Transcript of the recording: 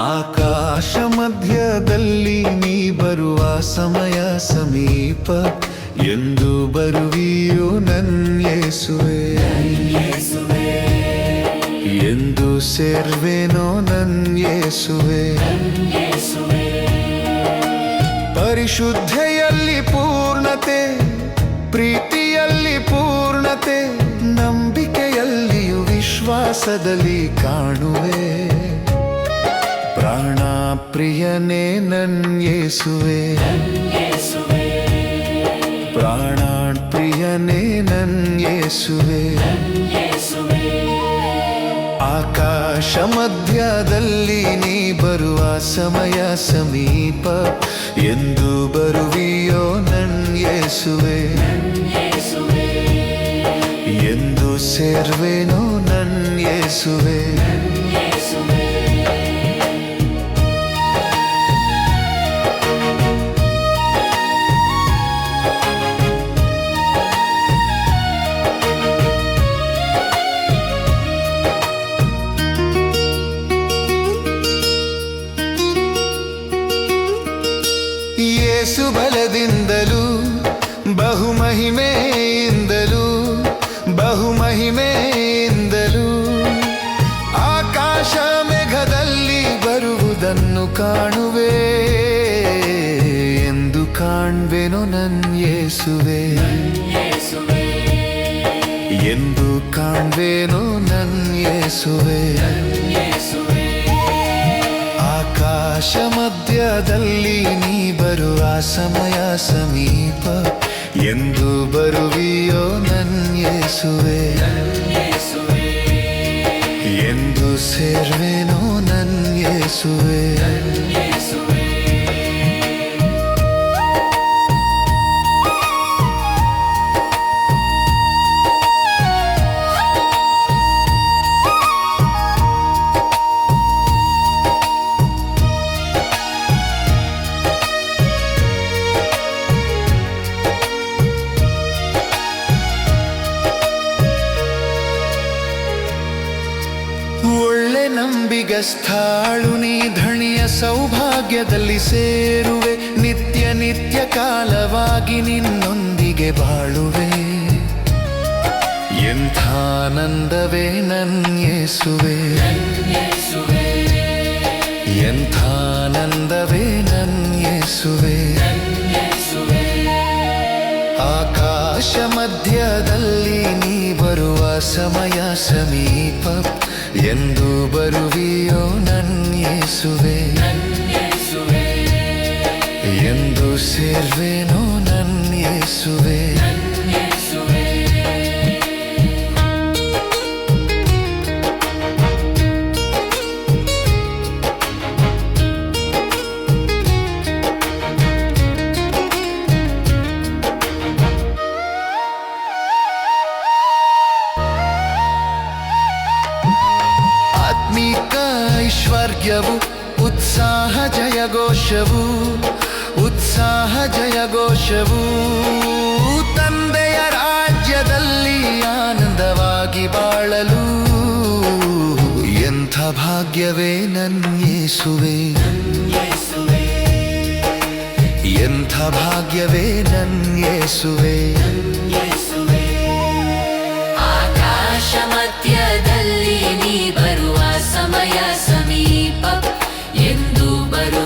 ಆಕಾಶ ಮಧ್ಯದಲ್ಲಿ ನೀ ಬರುವ ಸಮಯ ಸಮೀಪ ಎಂದು ಬರುವಿಯೋ ನನ್ಯೇಸುವೆ ಎಂದು ಸೇರ್ವೇನೋ ನನ್ಯೇಸುವೆ ಪರಿಶುದ್ಧೆಯಲ್ಲಿ ಪೂರ್ಣತೆ, ಪ್ರೀತಿಯಲ್ಲಿ ಪೂರ್ಣತೆ, ನಂಬಿಕೆಯಲ್ಲಿಯೂ ವಿಶ್ವಾಸದಲ್ಲಿ ಕಾಣುವೆ. ಪ್ರಾಣ ಪ್ರಿಯನೇ ನನ್ಯೇಸುವೆ ಪ್ರಾಣ ಪ್ರಿಯನೇ ನನ್ಯೇಸುವೆ ಆಕಾಶ ಮಧ್ಯದಲ್ಲಿ ನೀ ಬರುವ ಸಮಯ ಸಮೀಪ. ಎಂದು ಬರುವಿಯೋ ನನ್ಯೇಸುವೆ ಎಂದು ಸೇರ್ವೇನೋ ನನ್ಯೇಸುವೆ ಯೇಸು ಬಲದಿಂದಲೂ, ಬಹುಮಹಿಮೆಯಿಂದಲೂ ಬಹುಮಹಿಮೆಯಿಂದಲೂ. ಆಕಾಶ ಮೇಘದಲ್ಲಿ ಬರುವುದನ್ನು ಕಾಣುವೆ ಎಂದು ಕಾಣ್ವೆನು ನನ್ ಯೇಸುವೆ. ಎಂದು ಕಾಣ್ವೇನು ನನ್ ಯೇಸುವೆ. ಆಕಾಶ ಮಧ್ಯದಲ್ಲಿ ನೀ ಬರುವ ಸಮಯ ಸಮೀಪ. ಎಂದು ಬರುವಿಯೋ ನನ್ಯೇಸುವೆ ಎಂದು ಸೇರ್ವೇನೋ ನನ್ ನಂಬಿಗಸ್ಥಾಳು ನೀ ಧಣಿಯ ಸೌಭಾಗ್ಯದಲ್ಲಿ ಸೇರುವೆ. ನಿತ್ಯ ನಿತ್ಯ ಕಾಲವಾಗಿ ನಿನ್ನೊಂದಿಗೆ ಬಾಳುವೆ. ಎಂಥಾನಂದವೇ ನನ್ಯೇಸುವೆ. ಎಂಥಾನಂದವೇ ನನ್ಯೇಸುವೆ. ಆಕಾಶ ಮಧ್ಯದಲ್ಲಿ ನೀ ಬರುವ ಸಮಯ ಸಮೀಪ. ಎಂದು ಬರುವಿಯೋ ನನ್ಯೇಸುವೆ ಎಂದು ಸೇರ್ವೇನೋ ನನ್ಯೇಸುವೆ ಐಶ್ವರ್ಯವು, ಉತ್ಸಾಹ ಜಯಘೋಷವು ಉತ್ಸಾಹ ಜಯಘೋಷವು. ತಂದೆಯ ರಾಜ್ಯದಲ್ಲಿ ಆನಂದವಾಗಿ ಬಾಳಲು, ಎಂಥ ಭಾಗ್ಯವೇ ನನ್ಯೇಸುವೆ ಎಂಥ ಭಾಗ್ಯವೇ ನನ್ಯೇಸುವೆ ಎಂದು